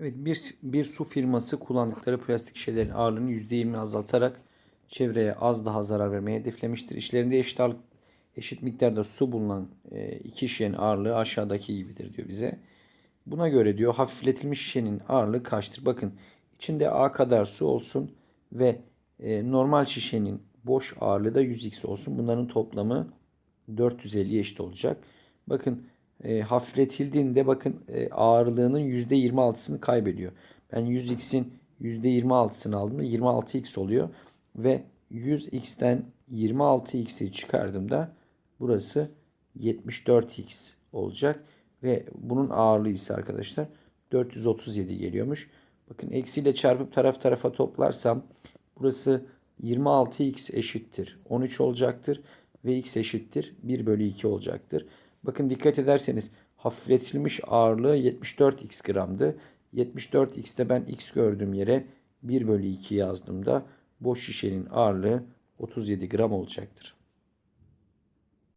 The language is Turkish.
Evet bir, bir su firması kullandıkları plastik şişelerin ağırlığını %20 azaltarak çevreye az daha zarar vermeyi hedeflemiştir. İçlerinde eşit, eşit miktarda su bulunan e, iki şişenin ağırlığı aşağıdaki gibidir diyor bize. Buna göre diyor hafifletilmiş şişenin ağırlığı kaçtır? Bakın içinde A kadar su olsun ve e, normal şişenin boş ağırlığı da 100x olsun. Bunların toplamı 450'ye eşit olacak. Bakın e, hafifletildiğinde bakın e, ağırlığının %26'sını kaybediyor. Ben 100x'in %26'sını aldığımda 26x oluyor. Ve 100x'ten 26x'i çıkardığımda burası 74x olacak. Ve bunun ağırlığı ise arkadaşlar 437 geliyormuş. Bakın eksiyle çarpıp taraf tarafa toplarsam burası 26x eşittir 13 olacaktır. Ve x eşittir 1 bölü 2 olacaktır. Bakın dikkat ederseniz hafifletilmiş ağırlığı 74x gramdı. 74x'te ben x gördüğüm yere 1 bölü 2 yazdığımda boş şişenin ağırlığı 37 gram olacaktır.